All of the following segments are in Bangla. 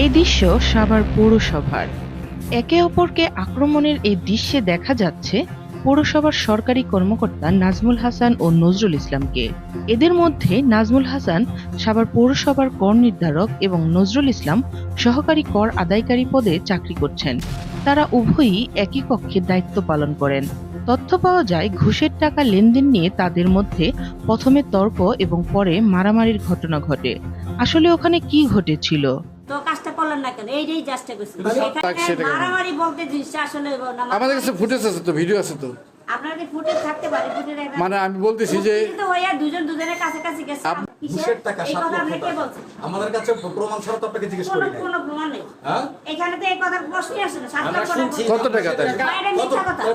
এই দৃশ্য সাভার পৌরসভার। একে অপরকে আক্রমণের এই দৃশ্যে দেখা যাচ্ছে পৌরসভার সরকারি কর্মকর্তা নাজমুল হাসান ও নজরুল ইসলামকে। এদের মধ্যে নাজমুল হাসান সাভার পৌরসভার কর নির্ধারক এবং নজরুল ইসলাম সহকারী কর আদায়কারী পদে চাকরি করছেন। তারা উভয়ই একই কক্ষে দায়িত্ব পালন করেন। তথ্য পাওয়া যায়, ঘুষের টাকা লেনদেন নিয়ে তাদের মধ্যে প্রথমে তর্ক এবং পরে মারামারির ঘটনা ঘটে। আসলে ওখানে কি ঘটেছিল? তো কাজটা করলেন না কেন এইটাই চেষ্টা করছি সেখানে মারামারি বলতে জিনিসটা আসলে আমাদের কাছে ফুটেজ আছে তো ভিডিও আছে তো। আপনার কি ফুটেজ থাকতে পারে ফুটেজ মানে আমি বলতেছি যে তো হইয়া দুজন দুজনের কাছাকাছি গেছে। ঘুষের টাকা সাত লক্ষ টাকা? আমাদের কাছে প্রমাণ ছাড়া তো আপনাকে জিজ্ঞেস করি কোনো প্রমাণ নেই। হ্যাঁ? এখানে তো এই কথার প্রশ্নই আসে না সাত লক্ষ শুনছি। কত টাকা? কত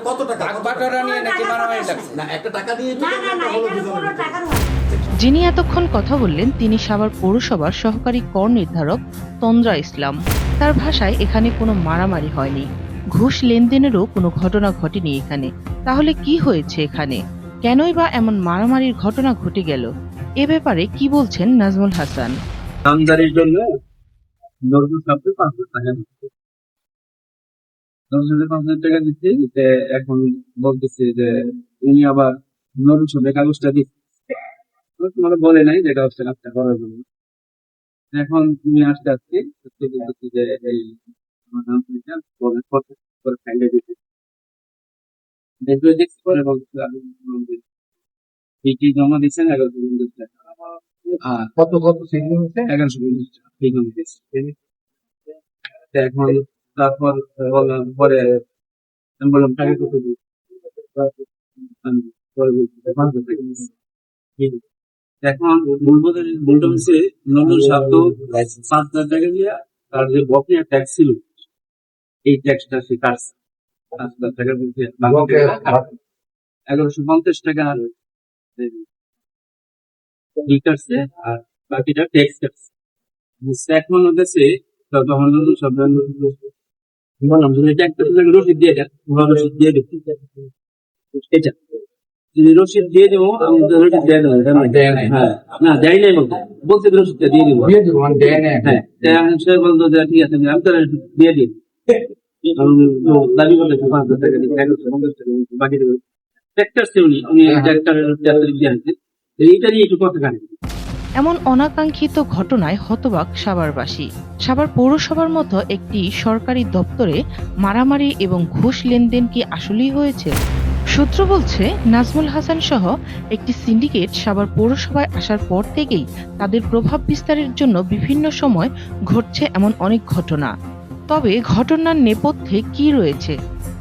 কত টাকা? টাক নিয়ে নাকি মারামারি লাগছে? না একটা টাকা দিয়ে না না না এখানে কোনো টাকার না। যিনি এতক্ষণ কথা বললেন, তিনি সাভার পৌরসভার সহকারী কর নির্ধারক তন্দ্রা ইসলাম। তার ভাষায় এখানে কোনো মারামারি হয়নি। ঘুষ লেনদেনেরও কোনো ঘটনা ঘটেনি এখানে। তাহলে কি হয়েছে এখানে? কেনই বা এমন মারামারির ঘটনা ঘটে গেল? এ ব্যাপারে কি বলছেন নাজমুল হাসান? নামদারির জন্য নজরুল সাহেবকে পাঁচ হাজার টাকা দিচ্ছে। পাঁচ টাকা দিচ্ছে এখন বলতেছে যে উনি আবার নজরুল সাহেবের কাগজটা দিচ্ছে তোমাকে বলে নাই যে হচ্ছে কাজটা করার জন্য। এখন তুমি আসতে আসতে সত্যি বলতেছি যে এই আমার নাম পরিচয় কত করে ফাইলে দিতে দেখবে দেখছি পরে বলতেছে আমি কি কি জমা দিচ্ছেন? এগারোশো পঞ্চাশ টাকা কত কত সিগন্যাল হচ্ছে এগারোশো পঞ্চাশ টাকা ঠিক আছে এখন তারপর বললাম পরে আমি বললাম টাকা কত দিই পরে বলছি এখন বলতে হচ্ছে নন্দন সাত পাঁচ হাজার টাকা দিয়ে তার যে বকেয়া ট্যাক্স ছিল এই ট্যাক্সটা সে কাটছে। পাঁচ হাজার টাকার মধ্যে। এগারোশো পঞ্চাশ টাকা আর কাটছে আর বাকিটা ট্যাক্স কাটছে। এখন হতেছে তখন সব বললাম একটা রসিদ দিয়ে দেন রসিদ দিয়ে এটা। যদি রসিদ দিয়ে দেবো আমি রসিদ দিয়ে দেয় নাই। হ্যাঁ না দেয় নাই বলতে। বলছে রসিদটা দিয়ে দেবো। দিয়ে দেবো মানে দেয় না হ্যাঁ তাই আমি সে বলতো যে ঠিক আছে আমি তো দিয়ে দিই। দাবি করতে পাঁচ হাজার টাকা দিই একশো পঞ্চাশ টাকা দিই, বাকি দেবো। ট্র্যাক্টর সে উনি উনি ট্র্যাক্টর ট্র্যাক্টর দিয়ে আসছে এইটা একটু কথা কানে এমন অনাকাঙ্ক্ষিত ঘটনায় হতবাক সাভারবাসী। সাভার পৌরসভার মতো একটি সরকারি দপ্তরে মারামারি এবং ঘুষ লেনদেন কি আসলেই হয়েছে? সূত্র বলছে, নাজমুল হাসান সহ একটি সিন্ডিকেট সাভার পৌরসভায় আসার পর থেকেই তাদের প্রভাব বিস্তারের জন্য বিভিন্ন সময় ঘটছে এমন অনেক ঘটনা। তবে ঘটনার নেপথ্যে কি রয়েছে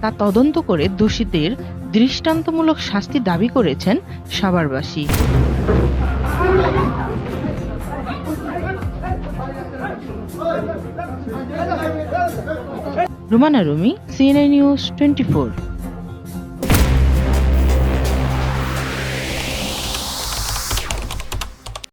তা তদন্ত করে দোষীদের দৃষ্টান্তমূলক শাস্তি দাবি করেছেন সাভারবাসী। Rumana Rumi CNI news twenty